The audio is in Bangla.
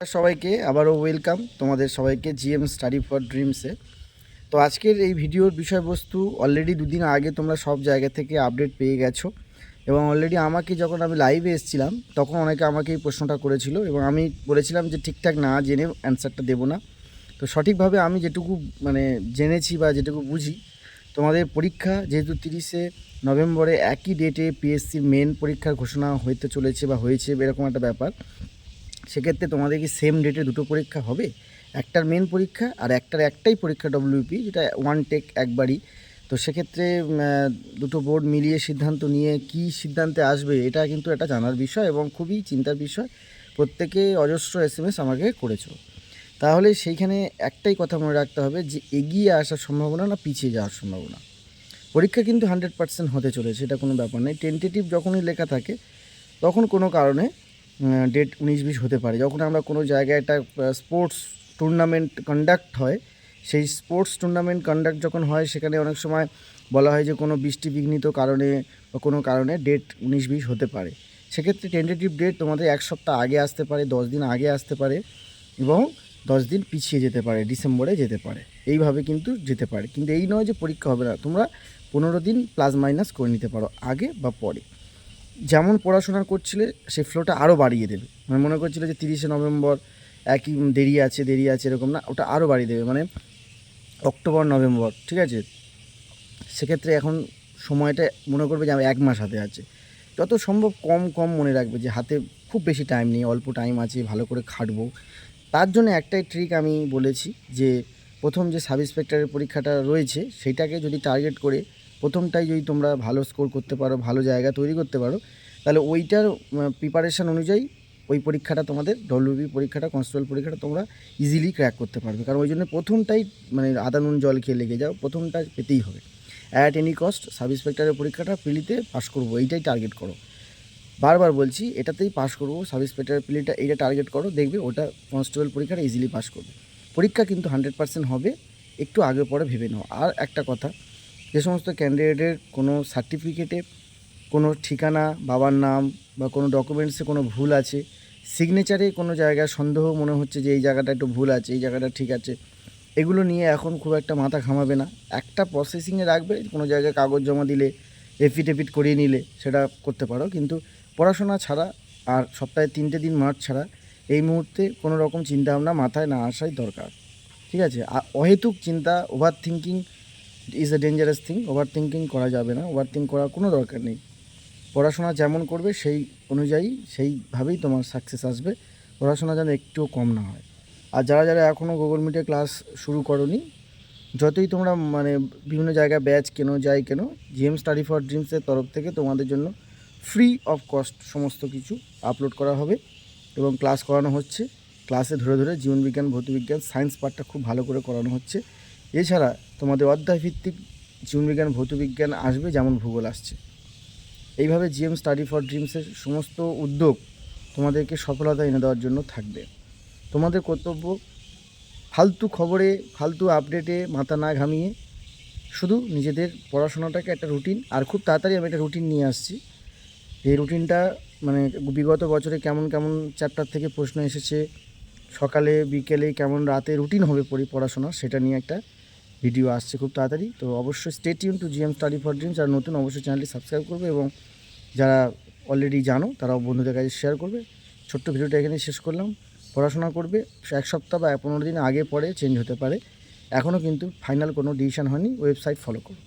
সবাইকে, আবারও ওয়েলকাম তোমাদের সবাইকে জিএম স্টাডি ফর ড্রিমসে তো আজকের এই ভিডিওর বিষয়বস্তু অলরেডি দুদিন আগে তোমরা সব জায়গা থেকে আপডেট পেয়ে গেছো এবং অলরেডি আমাকে যখন আমি লাইভে এসেছিলাম, তখন অনেকে আমাকে এই প্রশ্নটা করেছিল এবং আমি বলেছিলাম যে ঠিকঠাক না জেনে অ্যান্সারটা দেবো না। তো সঠিকভাবে আমি যেটুকু মানে জেনেছি বা যেটুকু বুঝি, তোমাদের পরীক্ষা যেহেতু তিরিশে নভেম্বরে একই ডেটে পিএসসির মেন পরীক্ষার ঘোষণা হইতে চলেছে বা হয়েছে এরকম একটা ব্যাপার। সেক্ষেত্রে তোমাদের কি সেম ডেটে দুটো পরীক্ষা হবে? একটার মেন পরীক্ষা আর একটার একটাই পরীক্ষা ডব্লিউপি যেটা ওয়ান টেক একবারই। তো সেক্ষেত্রে দুটো বোর্ড মিলিয়ে সিদ্ধান্ত নিয়ে কি সিদ্ধান্তে আসবে, এটা কিন্তু একটা জানার বিষয় এবং খুবই চিন্তার বিষয়। প্রত্যেকে অজস্র এস এম এস আমাকে করেছ। তাহলে সেইখানে একটাই কথা মনে রাখতে হবে যে, এগিয়ে আসার সম্ভাবনা না পিছিয়ে যাওয়ার সম্ভাবনা। পরীক্ষা কিন্তু হান্ড্রেড পার্সেন্ট হতে চলেছে এটা কোনো ব্যাপার নেই টেন্টেটিভ যখনই লেখা থাকে, তখন কোনো কারণে ডেট উনিশ বিশ হতে পারে। যখন আমরা কোনো জায়গায় একটা স্পোর্টস টুর্নামেন্ট কন্ডাক্ট হয়, সেই স্পোর্টস টুর্নামেন্ট কন্ডাক্ট যখন হয়, সেখানে অনেক সময় বলা হয় যে কোনো বৃষ্টি বিঘ্নিত কারণে বা কোনো কারণে ডেট উনিশ বিশ হতে পারে। সেক্ষেত্রে টেন্টেটিভ ডেট তোমাদের এক সপ্তাহ আগে আসতে পারে, দশ দিন আগে আসতে পারে এবং দশ দিন পিছিয়ে যেতে পারে, ডিসেম্বরে যেতে পারে। এইভাবে কিন্তু যেতে পারে। কিন্তু এই নয় যে পরীক্ষা হবে না, তোমরা পনেরো দিন প্লাস মাইনাস করে নিতে পারো, আগে বা পরে। যেমন পড়াশোনা করছিলে, সে ফ্লোটা আরও বাড়িয়ে দেবে। মানে মনে করছিলে যে তিরিশে নভেম্বর একই দেরি আছে দেরি আছে, এরকম না, ওটা আরও বাড়িয়ে দেবে। মানে অক্টোবর, নভেম্বর, ঠিক আছে? সেক্ষেত্রে এখন সময়টা মনে করবে যে এক মাস হাতে আছে। যত সম্ভব কম কম মনে রাখবে যে হাতে খুব বেশি টাইম নেই, অল্প টাইম আছে, ভালো করে খাটবো। তার জন্য একটাই ট্রিক আমি বলেছি যে, প্রথম যে সাব ইন্সপেক্টরের পরীক্ষাটা রয়েছে, সেটাকে যদি টার্গেট করে প্রথমটাই যদি তোমরা ভালো স্কোর করতে পারো, ভালো জায়গা তৈরি করতে পারো, তাহলে ওইটার প্রিপারেশান অনুযায়ী ওই পরীক্ষাটা তোমাদের ডব্লিউবি পরীক্ষাটা কনস্টেবল পরীক্ষাটা তোমরা ইজিলি ক্র্যাক করতে পারবে। কারণ ওই জন্য প্রথমটাই মানে আদা, নুন, জল খেয়ে লেগে যাও, প্রথমটা পেতেই হবে। অ্যাট এনি কস্ট সাব ইন্সপেক্টরের পরীক্ষাটা পিলিতে পাস করব, এইটাই টার্গেট করো। বারবার বলছি, এটাতেই পাস করব সাব ইন্সপেক্টর পিলিটা এইটা টার্গেট করো, দেখবে ওটা কনস্টেবল পরীক্ষাটা ইজিলি পাস করবে। পরীক্ষা কিন্তু হান্ড্রেড পার্সেন্ট হবে, একটু আগে পরে ভেবে নাও। আর একটা কথা যে সমস্ত ক্যান্ডিডেটের কোনো সার্টিফিকেটে কোনো ঠিকানা, বাবার নাম বা কোনো ডকুমেন্টসে কোনো ভুল আছে সিগনেচারে কোনো জায়গায় সন্দেহ মনে হচ্ছে যে এই জায়গাটা একটু ভুল আছে, এই জায়গাটা ঠিক আছে, এগুলো নিয়ে এখন খুব একটা মাথা ঘামাবে না। একটা প্রসেসিংয়ে রাখবে, কোনো জায়গায় কাগজ জমা দিলে এফিডেভিট করিয়ে নিলে সেটা করতে পারো। কিন্তু পড়াশোনা ছাড়া আর সপ্তাহে তিনটে দিন মাঠ ছাড়া এই মুহূর্তে কোনো রকম চিন্তাভাবনা মাথায় না আসাই দরকার। ঠিক আছে? অহেতুক চিন্তা overthinking is a dangerous thing overthinking করা যাবে না ওভার থিঙ্ক করার কোনো দরকার নেই। পড়াশোনা যেমন করবে, সেই অনুযায়ী, সেইভাবেই তোমার সাকসেস আসবে। পড়াশোনা যেন একটুও কম না হয়। আর যারা যারা এখনও গুগল মিটে ক্লাস শুরু করনি, যতই তোমরা মানে বিভিন্ন জায়গায় ব্যাচ কেনো, যাই কেন জিএম স্টাডি ফর ড্রিমসের তরফ থেকে তোমাদের জন্য ফ্রি অফ কস্ট সমস্ত কিছু আপলোড করা হবে এবং ক্লাস করানো হচ্ছে। ক্লাসে ধরে ধরে জীবনবিজ্ঞান, ভৌতবিজ্ঞান সায়েন্স পার্টটা খুব ভালো করে করানো হচ্ছে। এছাড়া তোমাদের অধ্যায়ভিত্তিক জীবনবিজ্ঞান, ভৌতবিজ্ঞান আসবে যেমন ভূগোল আসছে। এইভাবে জিএম স্টাডি ফর ড্রিমসের সমস্ত উদ্যোগ তোমাদেরকে সফলতা এনে দেওয়ার জন্য থাকবে। তোমাদের কর্তব্য, ফালতু খবরে, ফালতু আপডেটে মাথা না ঘামিয়ে শুধু নিজেদের পড়াশোনাটাকে একটা রুটিন আর খুব তাড়াতাড়ি আমি একটা রুটিন নিয়ে আসছি। এই রুটিনটা মানে বিগত বছরে কেমন কেমন চ্যাপ্টার থেকে প্রশ্ন এসেছে, সকালে, বিকেলে কেমন রাতে রুটিন হবে পড়ি পড়াশোনা, সেটা নিয়ে একটা ভিডিও আসছে খুব তাড়াতাড়ি। তো অবশ্যই state Yoon to GM study for dreams যারা নতুন, অবশ্যই চ্যানেলটি সাবস্ক্রাইব করবে এবং যারা অলরেডি জানো, তারাও বন্ধুদের কাছে শেয়ার করবে। ছোট্ট ভিডিওটা এখানে শেষ করলাম। পড়াশোনা করবে, এক সপ্তাহ বা পনেরো দিন আগে পরে চেঞ্জ হতে পারে। এখনও কিন্তু ফাইনাল কোনো ডিসিশন হয়নি। ওয়েবসাইট ফলো করো।